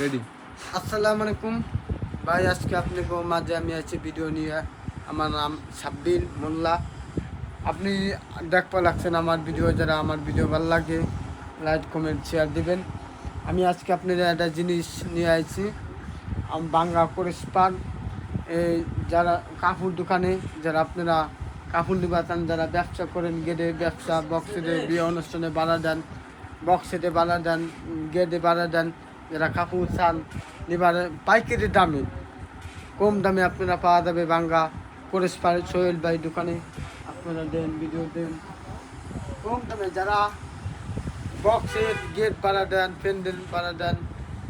Ready আসসালামু আলাইকুম। ভাই, আজকে আপনাকে মাঝে আমি আছি ভিডিও নিয়ে। আমার নাম সাব্বির মোল্লা। আপনি দেখতে লাগছেন আমার ভিডিও যারা আমার ভিডিও ভালো লাগে লাইক কমেন্ট শেয়ার দিবেন। আমি আজকে আপনাদের একটা জিনিস নিয়ে আমি বাংলা পরিষ্কার এই যারা কাপড় দোকানে, যারা আপনারা কাপড় দোকান, যারা ব্যবসা করেন গেটে ব্যবসা বক্সেতে বিয়ে অনুষ্ঠানে বাড়া দেন, বক্সেতে বাড়া দেন গেটে বাড়া দেন যারা কাপড় চাল এবারে পাইকারি দামে। কম দামে আপনারা পাওয়া যাবে বাঙ্গা পরিষ্কার সোহেল ভাই দোকানে। আপনারা দেন, ভিডিও দেন। কম দামে যারা বক্সের গেট ভাড়া দেন, প্যান্ডেল ভাড়া দেন,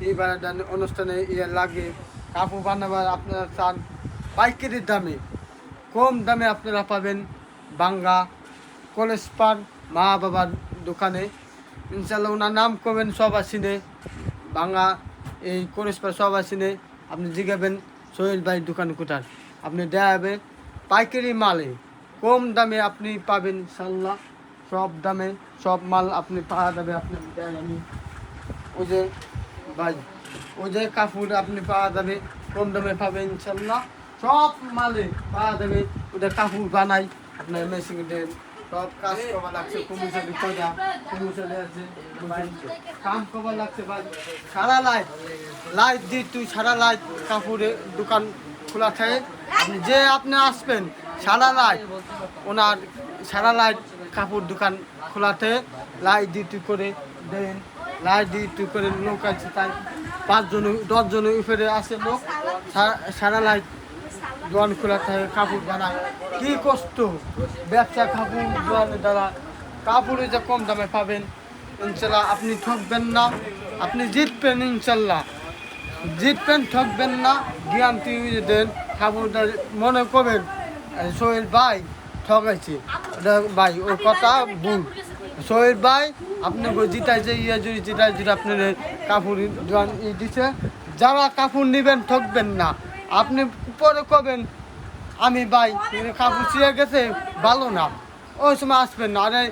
এই ভাড়া দেন, অনুষ্ঠানে ইয়ে লাগে কাপড় বানাবার আপনারা চান পাইকারি দামে। কম দামে আপনারা পাবেন বাঙ্গা কলেজ পার মা বাবার দোকানে। ইনশাল্লাহ ওনার নাম করবেন সব আসিনে। বাঙ্গা এই পার সব আসিনে আপনি জিগাবেন সোহেল ভাই, দোকান কোথার আপনি দেয়া হবে, পাইকারি মালে, কম দামে আপনি পাবেন ইনশাল্লাহ সব দামে, সব মাল আপনি পাওয়া যাবে, আপনি দেন আমি ওই যে, ভাই, ওই যে কাপড় আপনি পাওয়া যাবে, কম দামে পাবেন ইনশাল্লাহ সব মালে পাওয়া যাবে ওদের কাপড় বানাই, আপনার মেশিন সব কাজ করা লাগছে কুমুচালি কজা কুমুচালি আছে কাম করা লাগছে সারা লাইট লাইট দি তুই সারা লাইট কাপড়ের দোকান খোলা থাকে। যে আপনি আসবেন, সারা লাইট ওনার সারা লাইট কাপড় দোকান খোলাতে লাইট দি তুই করে দেন লাইট দি তুই করে লোক আছে, তাই পাঁচজন, দশজন উপরে আসে লোক। সারা লাইট দোকান খোলা থাকে, কাপড় বানায় কি কষ্ট? ব্যবসা কাপড় দোকানের দ্বারা কাপড়ে যে কম দামে পাবেন, ইনশাল্লাহ আপনি ঠকবেন না। আপনি জিতবেন ইনশাল্লাহ। জিতবেন, ঠকবেন না। জ্ঞান তুই দেন ঠাকুরদার মনে করবেন, সোহেল ভাই ঠকাইছে। ভাই, ওর কথা ভুল। সোহেল ভাই আপনি জিতাইছে ইয়ে যদি জিতাই যদি আপনার কাপড় দোকান দিছে, যারা কাপড় নেবেন, ঠকবেন না। আপনি পরে কবেন? আমি ভাই কাপড় ছিঁড়ে গেছে, ভালো না। ওই সময় আসবেন না। আরে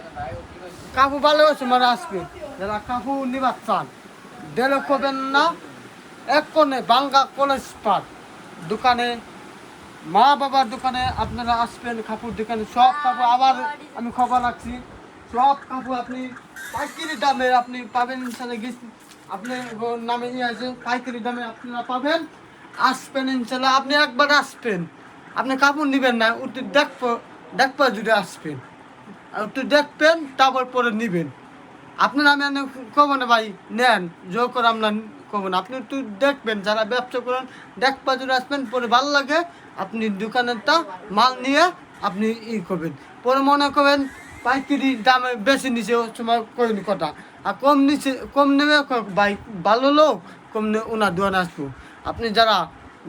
কাপড় ভালো ওই সময় আসবেন যারা কাপড় নিবার চান। দেলে কবেন না, এক কোণে, বাঙ্গা কলেজ পার্ক দোকানে, মা বাবার দোকানে আপনারা আসবেন কাপড় দোকানে। সব কাপড় আবার আমি খবর রাখছি। সব কাপড় আপনি পাইকারি দামে আপনি পাবেন, ইনশাল্লাহ গেছি। আপনি নামে নিয়ে আছে পাইকারি দামে আপনারা পাবেন। আসবেন ইনশাল্লাহ, আপনি একবার আসবেন। আপনি কাপড় নেবেন না একটু দেখব দেখব যদি আসবেন। একটু দেখবেন, তারপর পরে নেবেন। আপনার আমি এনে কব না ভাই, নেন, জোর করে আমরা কব না। আপনি একটু দেখবেন, যারা ব্যবসা করেন, দেখবা যদি আসবেন, পরে ভালো লাগে, আপনি দোকানেরটা মাল নিয়ে আপনি ই করবেন। পরে মনে করবেন, পাইকারি দামে বেশি নিচে সময় কইনি কথা আর কম নিচে কম নেবে ভাই, ভালো লোক, কম নে ওনার দোকানে আসব। আপনি যারা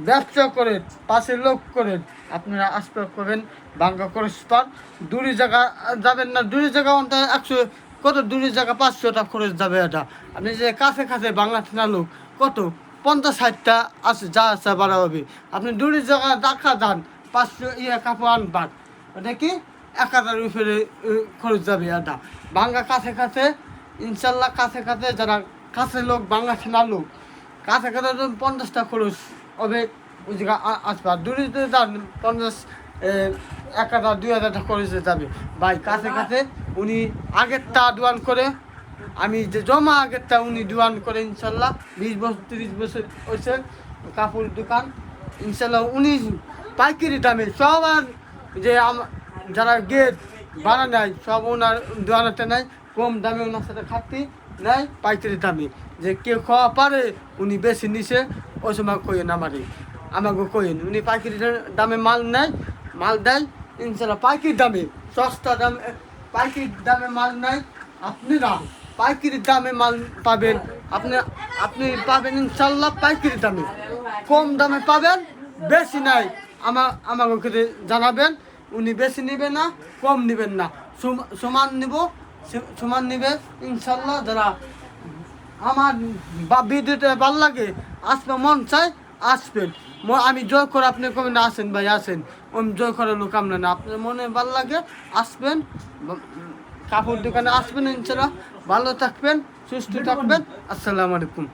ব্যবসা করেন, পাশে লোক করেন, আপনারা আসবে করবেন বাঙ্গা খরচ স্পার দূরে জায়গা যাবেন না দূরে জায়গা অন্তত একশো, কত দূরের জায়গা পাঁচশোটা খরচ যাবে এটা। আপনি যে কাছে কাছে বাংলা থানা লোক, কত? পঞ্চাশ ষাটটা আছে, যা আছে বাড়া হবে। আপনি দূরের জায়গা দেখা যান, পাঁচশো ইয়ে কাপড় আনবান এটা কি? এক হাজার উপরে খরচ যাবে এটা। বাংলা কাছে কাছে, ইনশাল্লাহ কাছে কাছে যারা কাছে লোক, বাংলা থানা লোক কাছে কাছে তো পঞ্চাশটা খরচ হবে, ওই জায়গা আসবে আর দূরে দূরে যান, পঞ্চাশ এক হাজার, দুই হাজারটা খরচে যাবে। ভাই, কাছে কাছে উনি আগেরটা দোয়ান করে, আমি যে জমা আগেরটা উনি দোয়ান করে, ইনশাল্লাহ, বিশ বছর, তিরিশ বছর হয়েছে কাপড় দোকান, ইনশাল্লাহ উনি পাইকারি দামে সব আর যে যারা গেট ভাড়া নেয়, সব ওনার দোয়ানাতে নেয়, কম দামে ওনার সাথে খাতি নেয়, পাইকারি দামে। যে কেউ খাওয়া পারে, উনি বেশি নিছে, ওই সময় কইেন আমারে। আমাকে কইেন উনি পাইকারি দামে মাল নেয়, মাল দেয়, ইনশাল্লাহ পাইকারি দামে, সস্তা দামে পাইকারি দামে মাল নেয় আপনারা পাইকারি দামে মাল পাবেন, আপনি আপনি পাবেন ইনশাল্লাহ পাইকারি দামে। কম দামে পাবেন, বেশি নাই। আমার আমাকে জানাবেন, উনি বেশি নেবে না, কম নেবেন না। সমান নিব সমান নিবে, ইনশাল্লাহ যারা আমার বা বিদ্যুৎ ভালো লাগে, আসবে, মন চাই আসবেন। আমি জয় করে, আপনি কবেন না আসেন ভাই, আসেন। আমি জয় করে, লোক আমরা না। আপনার মনে ভালো লাগে, আসবেন। কাপড় দোকানে আসবেন ইনশাল্লাহ। ভালো থাকবেন, সুস্থ থাকবেন। আসসালামু আলাইকুম।